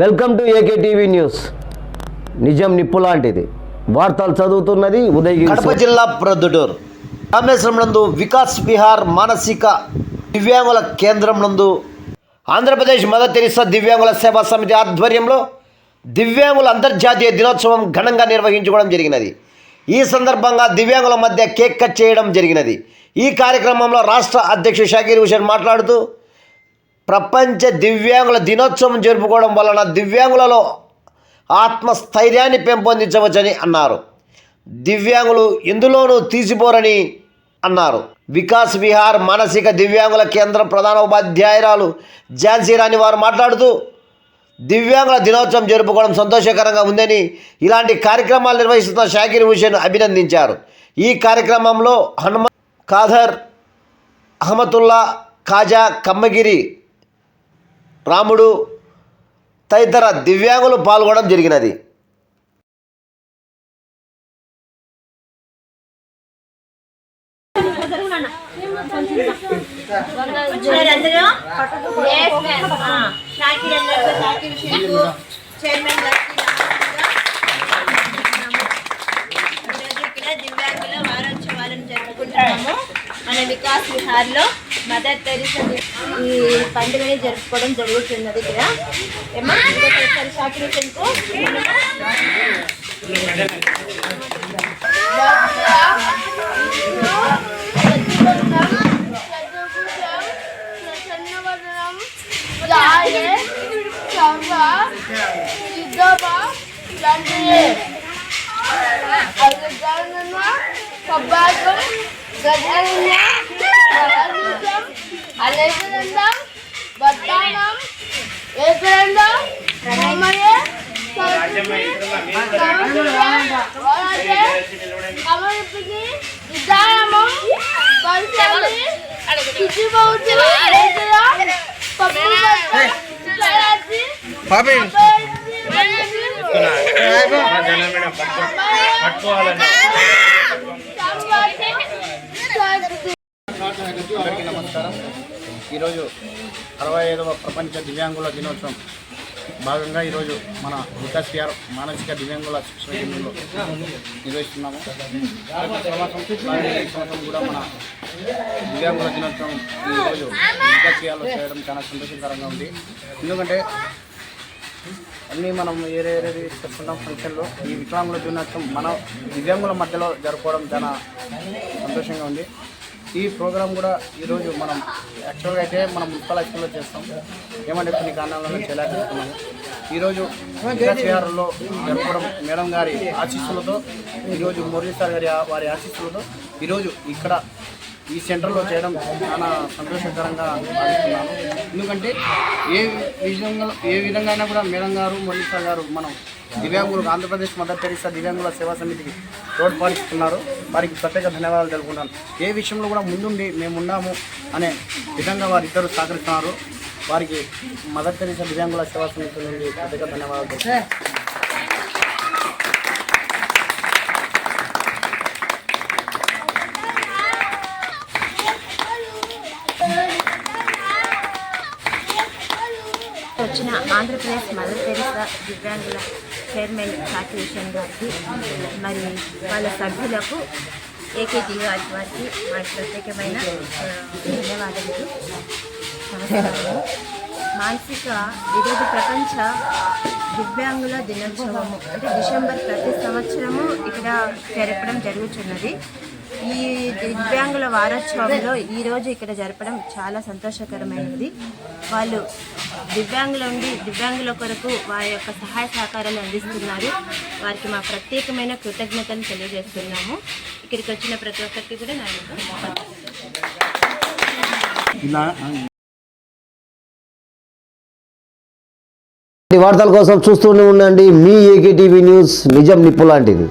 Welcome to AK TV news. నిజం నిప్పు లాంటిది. వార్తలు చదువుతున్నది ఉదయగిరి కడప జిల్లా ప్రొద్దుటూరు. రామేశ్వరం నందు వికాస్ విహార్ మానసిక దివ్యాంగుల కేంద్రం నందు ఆంధ్రప్రదేశ్ మదర్ తెరిసా దివ్యాంగుల సేవా సమితి ఆధ్వర్యంలో దివ్యాంగుల అంతర్జాతీయ దినోత్సవం ఘనంగా నిర్వహించుకోవడం జరిగినది. ఈ సందర్భంగా దివ్యాంగుల మధ్య కేక్ కట్ చేయడం జరిగినది. ఈ కార్యక్రమంలో రాష్ట్ర అధ్యక్షుడు షాకీర్ హుసేన్ మాట్లాడుతూ ప్రపంచ దివ్యాంగుల దినోత్సవం జరుపుకోవడం వలన దివ్యాంగులలో ఆత్మస్థైర్యాన్ని పెంపొందించవచ్చని అన్నారు. దివ్యాంగులు ఎందులోనూ తీసిపోరని అన్నారు. వికాస్ విహార్ మానసిక దివ్యాంగుల కేంద్రం ప్రధాన ఉపాధ్యాయురాలు ఝాన్సీ రాణి వారు మాట్లాడుతూ దివ్యాంగుల దినోత్సవం జరుపుకోవడం సంతోషకరంగా ఉందని ఇలాంటి కార్యక్రమాలు నిర్వహిస్తున్న షాకిర్ హుసేన్ అభినందించారు. ఈ కార్యక్రమంలో హనుమ ఖాదర్ అహమతుల్లా ఖాజా కమ్మగిరి రాముడు తదితర దివ్యాంగులు పాల్గొనడం జరిగినది. చైర్మన్ వికాస్ విహార్లో మదర్ తెరిసా ఈ పండుగని జరుపుకోవడం జరుగుతున్నది ఇక్కడ. ఏమో ఇంకొక ఒకసారి షాకిర్ హుసేన్కు పాపి అందరికీ నమస్కారం. ఈరోజు అరవై ఐదవ ప్రపంచ దివ్యాంగుల దినోత్సవం భాగంగా ఈరోజు మన వికాస్ గారు మానసిక దివ్యాంగుల శిక్షణ కేంద్రంలో నిర్వహిస్తున్నాము. సంవత్సరం కూడా మన దివ్యాంగుల దినోత్సవం ఈరోజు వికాస్ విహార్లో చేయడం చాలా సంతోషకరంగా ఉంది. ఎందుకంటే అన్నీ మనం ఏరే ఏరేది చెప్పుకుంటాం ఫంక్షన్లో. ఈ వికలాంగుల దినోత్సవం మన దివ్యాంగుల మధ్యలో జరుపుకోవడం చాలా సంతోషంగా ఉంది. ఈ ప్రోగ్రాం కూడా ఈరోజు మనం యాక్చువల్గా అయితే మనం మున్సిపల్ హై స్కూల్లో చేస్తాం. ఏమంటే కొన్ని కారణాలను చేయలేకపోతున్నాము ఈరోజు విహారంలో జరపడం మేడం గారి ఆశీస్సులతో ఈరోజు మురళీ సార్ గారి వారి ఆశీస్సులతో ఈరోజు ఇక్కడ ఈ సెంటర్లో చేయడం చాలా సంతోషకరంగా భావిస్తున్నాను. ఎందుకంటే ఏ విధంగా ఏ విధంగా అయినా కూడా మేడం గారు మురళీ సార్ గారు మనం దివ్యాంగులకు ఆంధ్రప్రదేశ్ మదర్ టెరిసా దివ్యాంగుల సేవా సమితికి తోడ్పాటిస్తున్నారు వారికి ప్రత్యేక ధన్యవాదాలు తెలుపుకున్నాను ఏ విషయంలో కూడా ముందుండి మేము ఉన్నాము అనే విధంగా వారిద్దరు సహకరిస్తున్నారు వారికి మదర్ టెరిసా దివ్యాంగుల సేవా సమితి నుండి ప్రత్యేక ధన్యవాదాలు తెలుపుతున్నాను. వచ్చిన ఆంధ్రప్రదేశ్ మదర్ తెరిసా దివ్యాంగుల చైర్మన్ సాటివేషన్ గారికి మరి వాళ్ళ సభ్యులకు ఏకేటీ గారి వారికి వారి ప్రత్యేకమైన ధన్యవాదాలు. మానసిక ఈరోజు ప్రపంచ దివ్యాంగుల దినోత్సవము అంటే డిసెంబర్ ప్రతి సంవత్సరము ఇక్కడ జరపడం జరుగుతున్నది. ఈ దివ్యాంగుల వారోత్సవంలో ఈరోజు ఇక్కడ జరపడం చాలా సంతోషకరమైనది. వాళ్ళు దివ్యాంగుల ఉండి దివ్యాంగుల కొరకు వారి యొక్క సహాయ సహకారాలు అందిస్తున్నారు. వారికి మా ప్రత్యేకమైన కృతజ్ఞతలు తెలియజేస్తున్నాము. ఇక్కడికి వచ్చిన ప్రతి ఒక్కరికి కూడా నా యొక్క వార్తల కోసం చూస్తూనే ఉండండి. మీ ఏకే టీవీ న్యూస్ నిజం నిప్పు లాంటిది.